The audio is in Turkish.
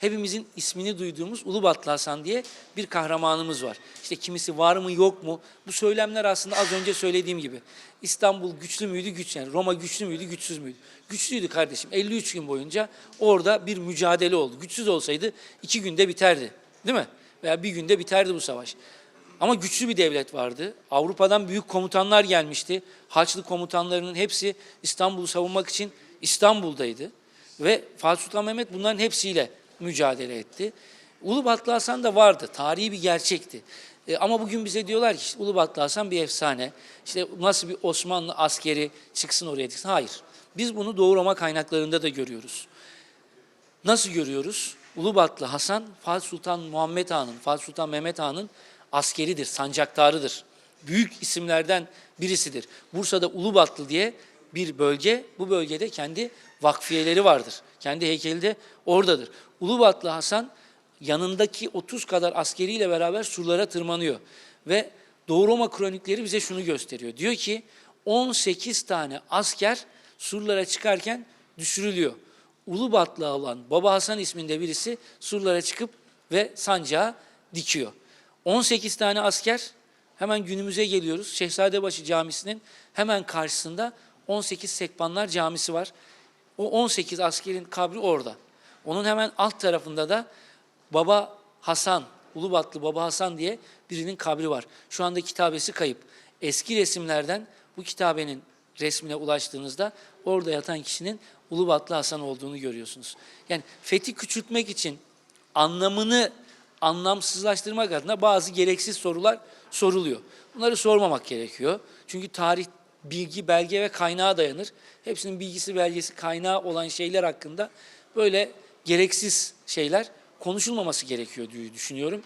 hepimizin ismini duyduğumuz Ulubatlı Hasan diye bir kahramanımız var. İşte kimisi var mı yok mu? Bu söylemler aslında az önce söylediğim gibi. İstanbul güçlü müydü? Güç yani. Roma güçlü müydü? Güçsüz müydü? Güçlüydü kardeşim. 53 gün boyunca orada bir mücadele oldu. Güçsüz olsaydı iki günde biterdi. Değil mi? Veya bir günde biterdi bu savaş. Ama güçlü bir devlet vardı. Avrupa'dan büyük komutanlar gelmişti. Haçlı komutanlarının hepsi İstanbul'u savunmak için İstanbul'daydı. Ve Fatih Sultan Mehmet bunların hepsiyle mücadele etti. Ulubatlı Hasan da vardı. Tarihi bir gerçekti. E, ama bugün bize diyorlar ki işte Ulubatlı Hasan bir efsane. İşte nasıl bir Osmanlı askeri çıksın oraya çıksın. Hayır. Biz bunu Doğu Roma kaynaklarında da görüyoruz. Nasıl görüyoruz? Ulubatlı Hasan, Fatih Sultan Muhammed Han'ın, Fatih Sultan Mehmet Han'ın askeridir, sancaktarıdır. Büyük isimlerden birisidir. Bursa'da Ulubatlı diye bir bölge, bu bölgede kendi vakfiyeleri vardır. Kendi heykeli de oradadır. Ulubatlı Hasan yanındaki 30 kadar askeriyle beraber surlara tırmanıyor. Ve Doğu Roma kronikleri bize şunu gösteriyor. Diyor ki 18 tane asker surlara çıkarken düşürülüyor. Ulubatlı olan Baba Hasan isminde birisi surlara çıkıp ve sancağı dikiyor. 18 tane asker hemen günümüze geliyoruz. Şehzadebaşı Camisi'nin hemen karşısında 18 Sekbanlar Camisi var. O 18 askerin kabri orada. Onun hemen alt tarafında da Baba Hasan, Ulubatlı Baba Hasan diye birinin kabri var. Şu anda kitabesi kayıp. Eski resimlerden bu kitabenin resmine ulaştığınızda orada yatan kişinin Ulubatlı Hasan olduğunu görüyorsunuz. Yani fethi küçültmek için anlamını anlamsızlaştırmak adına bazı gereksiz sorular soruluyor. Bunları sormamak gerekiyor. Çünkü tarih bilgi, belge ve kaynağa dayanır. Hepsinin bilgisi, belgesi, kaynağı olan şeyler hakkında böyle gereksiz şeyler konuşulmaması gerekiyor diye düşünüyorum.